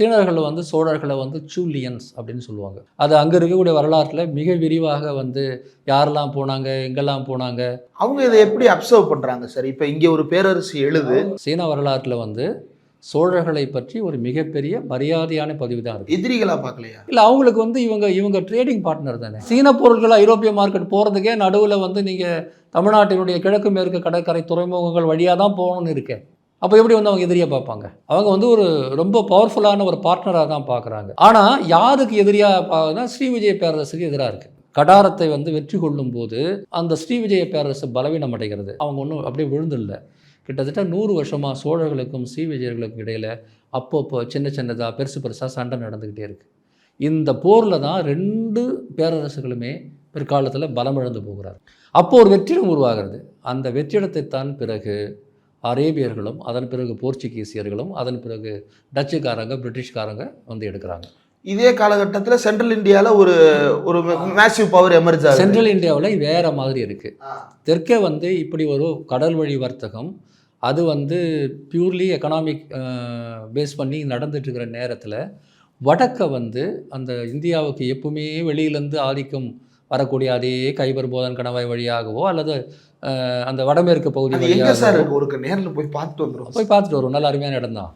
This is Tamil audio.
சீனர்கள் வந்து சோழர்களை வந்து சூலியன்ஸ் அப்படின்னு சொல்லுவாங்க. அது அங்கே இருக்கக்கூடிய வரலாற்றில் மிக விரிவாக வந்து யாரெல்லாம் போனாங்க எங்கெல்லாம் போனாங்க? அவங்க இதை எப்படி அப்சர்வ் பண்றாங்க சார் இப்போ இங்க ஒரு பேரரசு எழுது. சீன வரலாற்றில் வந்து சோழர்களை பற்றி ஒரு மிகப்பெரிய மரியாதையான பதிவு தான் இருக்குது எதிரிகளா பார்க்கலையா? இல்லை அவங்களுக்கு வந்து இவங்க இவங்க ட்ரேடிங் பார்ட்னர் தானே. சீன பொருட்கள் ஐரோப்பிய மார்க்கெட் போகிறதுக்கே நடுவில் வந்து நீங்கள் தமிழ்நாட்டினுடைய கிழக்கு மேற்கு கடற்கரை துறைமுகங்கள் வழியாக தான் போகணும்னு இருக்கு அப்போ எப்படி வந்து அவங்க எதிரியாக பார்ப்பாங்க? அவங்க வந்து ஒரு ரொம்ப பவர்ஃபுல்லான ஒரு பார்ட்னராக தான் பார்க்குறாங்க. ஆனால் யாருக்கு எதிரியாக பார்க்குறதுனா ஸ்ரீ விஜய பேரரசுக்கு எதிராக இருக்குது கடாரத்தை வந்து வெற்றி கொள்ளும் போது அந்த ஸ்ரீ விஜய பேரரசு பலவீனம் அடைகிறது. அவங்க ஒன்றும் அப்படியே விழுந்தில்ல கிட்டத்தட்ட நூறு வருஷமாக சோழர்களுக்கும் ஸ்ரீ விஜயர்களுக்கும் இடையில் அப்பப்போ சின்ன சின்னதாக பெருசு பெருசாக சண்டை நடந்துக்கிட்டே இருக்குது இந்த போரில் தான் ரெண்டு பேரரசுகளுமே பிற்காலத்தில் பலமிழந்து போகிறார் அப்போ ஒரு வெற்றிடம் உருவாகிறது. அந்த வெற்றிடத்தை தான் பிறகு அரேபியர்களும் அதன் பிறகு போர்ச்சுகீசியர்களும் அதன் பிறகு டச்சுக்காரங்க பிரிட்டிஷ்காரங்க வந்து எடுக்கிறாங்க. இதே காலகட்டத்துல சென்ட்ரல் இந்தியால ஒரு ஒரு மேசிவ் பவர் எமர்ஜ் சென்ட்ரல் இந்தியாவில் வேற மாதிரி இருக்குது தெற்கே வந்து இப்படி ஒரு கடல் வழி வர்த்தகம் அது வந்து பியூர்லி எக்கனாமிக் பேஸ் பண்ணி நடந்துட்டு இருக்கிற நேரத்தில் வடக்க வந்து அந்த இந்தியாவுக்கு எப்பவுமே வெளியிலேருந்து ஆதிக்கம் வரக்கூடிய அதே கைபர் போதன் கணவாய் வழியாகவோ அல்லது அந்த வடமேற்கு பகுதி வழியாக ஒரு நேர்ல போய் பார்த்துட்டு வந்துரும் போய் பார்த்துட்டு வருவோம். நல்ல அருமையான இடம் தான்